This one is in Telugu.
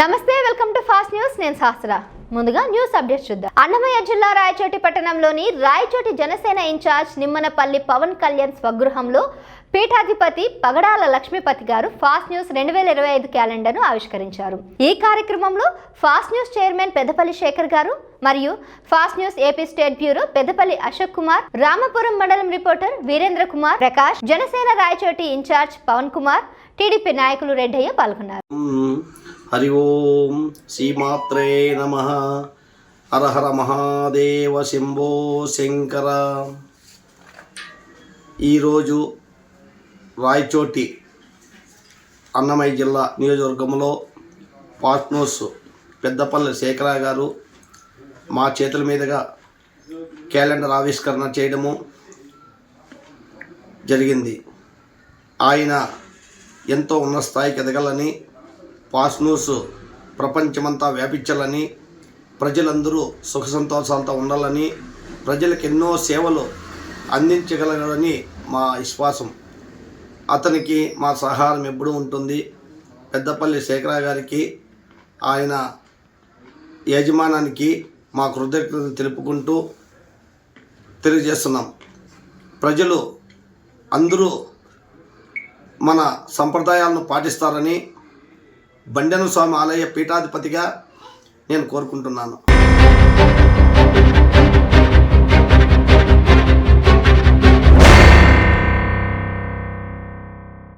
నమస్తే వెల్కమ్ టు ఫాస్ట్ న్యూస్. నేను శాస్త్ర. ముందుగా న్యూస్ అప్డేట్స్ చూద్దాం. అన్నమయ్య జిల్లా రాయచోటి పట్టణంలోని రాయచోటి జనసేన ఇన్ఛార్జ్ నిమ్మనపల్లి పవన్ కళ్యాణ్ స్వగృహంలో పీఠాధిపతి పగడాల లక్ష్మీపతి గారు ఫాస్ట్ న్యూస్ రెండు వేల ఇరవై ఐదు క్యాలెండర్ను ఆవిష్కరించారు. ఈ కార్యక్రమంలో fast news chairman Peddapalli Shekhar garu మరియు fast news AP state bureau Peddapalli Ashok Kumar Ramapuram mandal reporter Veerendra Kumar Prakash Janasena Rayachoti incharge Pawan Kumar TDP నాయకులు రెడ్డయ్య పాల్గొన్నారు. హరి ఓం శ్రీమాత్రే నమ హరహర మహాదేవ శంభో శంకర ఈరోజు రాయచోటి అన్నమయ్య జిల్లా నియోజకవర్గంలో పార్ట్నర్స్ పెద్దపల్లి శేఖర గారు మా చేతుల మీదుగా క్యాలెండర్ ఆవిష్కరణ చేయడము జరిగింది. ఆయన ఎంతో ఉన్న స్థాయికి ఎదగాలని ఫాస్ట్ న్యూస్ ప్రపంచమంతా వ్యాపించాలని ప్రజలందరూ సుఖ సంతోషాలతో ఉండాలని ప్రజలకు ఎన్నో సేవలు అందించగలరని మా విశ్వాసం. అతనికి మా సహారం ఎప్పుడూ ఉంటుంది. పెద్దపల్లి శేఖర గారికి ఆయన యజమానానికి మా కృతజ్ఞతలు తెలుపుకుంటూ తెలియజేస్తున్నాం. ప్రజలు అందరూ మన సంప్రదాయాలను పాటిస్తారని బండెను స్వామి ఆలయ పీఠాధిపతిగా నేను కోరుకుంటున్నాను.